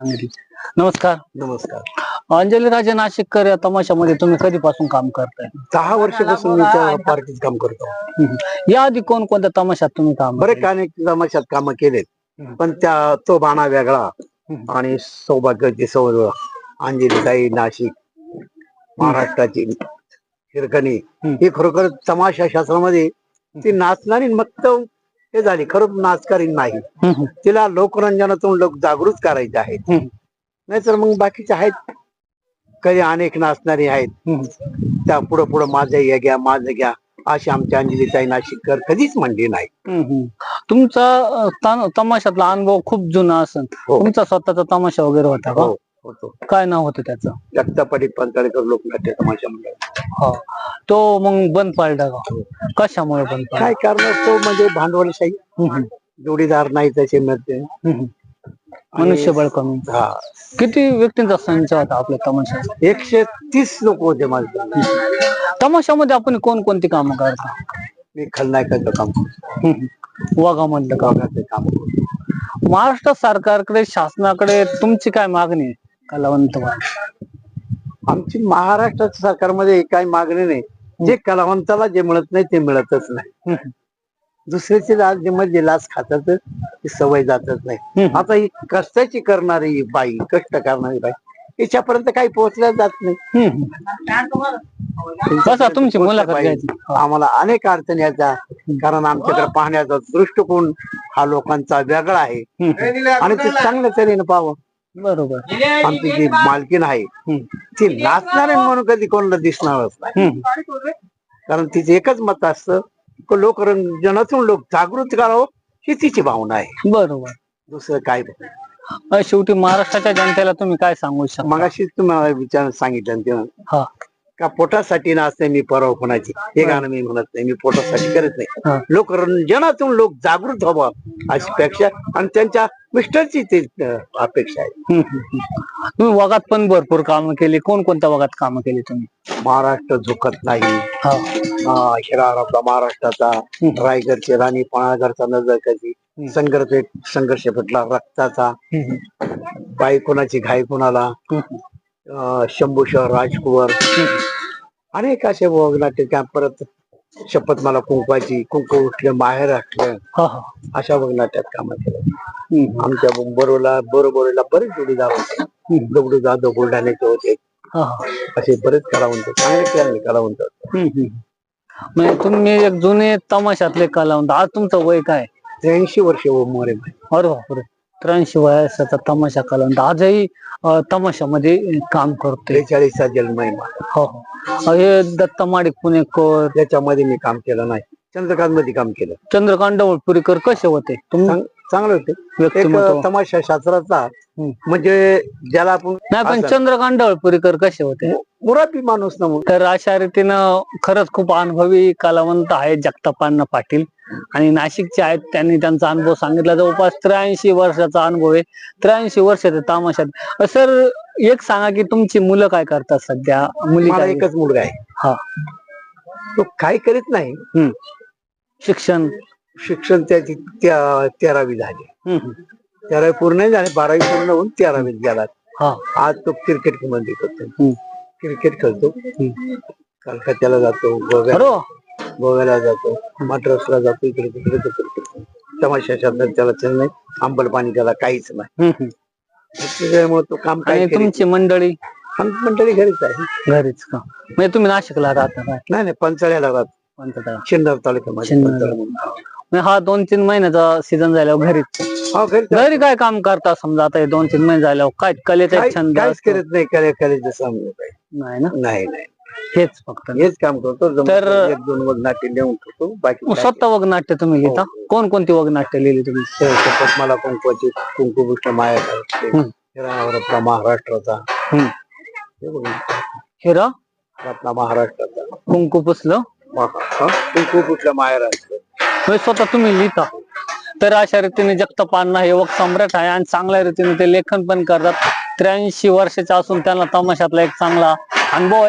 नमस्कार नमस्कार अंजली राजे नाशिककर या तमाशामध्ये तुम्ही कधीपासून काम करताय दहा वर्षापासून मी त्या पार्टीत काम करतो. या आधी कोण कोणत्या तमाशात तुम्ही काम बरे? अनेक तमाशात काम केलेत. पण त्या तो बाणा वेगळा. आणि सौभाग्याची सौर अंजलीताई नाशिक महाराष्ट्राची हिरकणी. ही खरोखर तमाशा शास्त्रामध्ये ती नाचणारी मक्त हे झाली खरं नाचकारी नाही. तिला लोकरंजनातून लोक जागृत करायचे आहेत. नाहीतर मग बाकीचे आहेत काही अनेक नाचणारे आहेत. त्या पुढं पुढं माझं हे घ्या माझं घ्या अशी आमच्या अंजलीताई नाशिककर कधीच म्हणली नाही. तुमचा तमाशातला अनुभव खूप जुना असेल हो. तुमचा स्वतःचा तमाशा वगैरे होता का हो होतो. काय नाव होतं त्याचं? जगतापाटी पंचाळेकर लोकनाट्य तमाशा मंडळ हो. तो मग बंद पाडला का? कशामुळे बंद काय कारण तो म्हणजे भांडवलशाही. जोडीदार नाही तसे मिळते. मनुष्यबळ कमी. हा. किती व्यक्तींचा संच होता आपल्या तमाशात एकशे तीस लोक होते माझे. तमाशामध्ये आपण कोणकोणती कामं करता? मी खलनायकाचं काम करतो, वाघामधलं काम. गावाचं काम करतो. महाराष्ट्र सरकारकडे शासनाकडे तुमची काय मागणी आहे? कलावंत? आमची महाराष्ट्राच्या सरकारमध्ये काही मागणी नाही जे कलावंताला जे मिळत नाही ते मिळतच नाही. दुसऱ्याची लाच जे मध्ये लाच खातात ती सवय जातच नाही. आता ही कष्टाची करणारी बाई कष्ट करणारी बाई याच्यापर्यंत काही पोहोचल्या जात नाही. बसा तुमची मुलाखत घ्यायची आम्हाला अनेक अडचणी येतात कारण आमच्याकडे पाहण्याचा दृष्टिकोन हा लोकांचा वेगळा आहे. आणि ते चांगल्या तऱ्हेने पाहावं बरोबर. आमची जी मालकीन आहे. ती नाचणार आहे म्हणून कधी कोणाला दिसणारच नाही. कारण तिचे एकच मत असतं की लोकरंजनातून लोक जागृत करावं ही तिची भावना आहे. बरोबर. दुसरं काय शेवटी महाराष्ट्राच्या जनतेला तुम्ही काय सांगू शकता? मगाशी तुम्हाला विचार सांगितलं हा. का पोटासाठी नाचते मी परवा कोणाची. हे गाणं मी म्हणत नाही मी पोटासाठी करत. नाही. लोकरंजनातून लोक जागृत व्हावं अशी पेक्षा आणि त्यांच्या मिस्टरची ते अपेक्षा आहे. तुम्ही वगात पण भरपूर कामं केली. कोणकोणत्या वगात कामं केली तुम्ही? महाराष्ट्र झुकत नाही. हा. हा, हिरार आपला महाराष्ट्राचा रायगडची राणी पणागरचा नजर कधी? संघर्ष संघर्ष पेटला रक्ताचा. बाई कोणाची घाई कोणाला? शंभूशह राजकुवर अनेक असे वगनाट्य त्या परत शपथ मला कुंकवाची कुंकू उठलं माहेर हा हा. अशा वगनाट्यात काम केलं. आमच्या बरोला बरोबरीला बरेच जोडीदार होते. दगडू जाधव बुलढाण्याचे होते. हा हा. असे बरेच कलावंत चांगले चांगले कलावंत हम्म. हम्म. म्हणजे तुम्ही एक जुने तमाशातले कलावंत आज तुमचं वय काय? त्र्याऐंशी वर्ष मोरे. अरे बापरे. त्र्याऐंशी वयाचा तमाशा कलावंत आजही तमाशामध्ये काम करतोय. त्रेचाळीसचा जन्म आहे माझा. हो हो. हे दत्ता माडिक पुणेकर. त्याच्यामध्ये मी काम केलं नाही. चंद्रकांत मध्ये काम केलं. चंद्रकांत डवळपुरीकर कसे होते? तुम्ही चांग- चांगलं होते. एक व्यक्तिमत्व तमाशा शास्त्राचा. हम्म. म्हणजे ज्याला आपण नाही पण असं- चंद्रकांत डवळपुरीकर कसे होते? मुराबी माणूस ना. तर अशा रीतीनं खरंच खूप अनुभवी कलावंत आहेत जगतापांना पाटील. आणि नाशिकचे आहेत त्यांनी त्यांचा अनुभव सांगितला. जवळपास त्र्याऐंशी वर्षाचा अनुभव आहे. त्र्याऐंशी वर्षाच्या तामाशात. सर एक सांगा की तुमची मुलं काय करतात सध्या? मुली मला काय? एकच मुलगा आहे. हा. तो काही करीत नाही. हम्म. शिक्षण? शिक्षण त्याची त्या- तेरावी झाली. हम्म. तेरावी पूर्ण नाही झाली बारावी पूर्ण होऊन तेरावीत गेला हा. आज तो क्रिकेटमध्ये करतो हम्म. क्रिकेट खेळतो. हम्म. कलकत्त्याला जातो. गोव्याला अरे गोव्याला जातो मद्रासला जातो इकडे तिकडे तो क्रिकेट तमाशा शास्त्रात त्याला चल नाही आंबल पाणी त्याला काहीच नाही हम्म. हम्म. त्याच्यामुळे तो काम आणि काय तुमची मंडळी आमची मंडळी घरीच आहे घरीच का म्हणजे तुम्ही नाशिकला राहता काय नाही नाही पंचाळ्याला राहतो तालुक्यामध्ये. पंचाळ म्हणून. म्हणजे हा दोन तीन महिन्याचा सीझन झाल्यावर घरीच हा घरीच आहे. घरी काय काम करता समजा आता हे दोन तीन महिने झाल्यावर काय कलेचा छंद काहीच असतो. करत नाही कले कलेचं समजत आहे. नाही ना नाही नाही हेच फक्त. हेच काम करतो. जमलं तर- तर एक दोन वगनाट्य लिहून ठेवतो. बाकी काय स्वतः वगनाट्य तुम्ही लिहिता? हो. कोण कोणती वगनाट्य लिहिली तुम्ही? नाही. शपथ मला कुंकवाची कुंकुभूषण माया करते हम्म. आपला महाराष्ट्राचा. हम्म. हे हिरा आपला महाराष्ट्राचा. कुंकू पुसलं? कुंकुभूषण माया राष्ट्र हे स्वतः तुम्ही लिहिता. तर अशा रीतीने जगतापांना हे वक सम्राट आहे आणि चांगल्या रीतीने ते लेखन पण करतात. त्र्याऐंशी वर्षाचे असून त्यांना तमाशातला एक चांगला अनुभव आहे.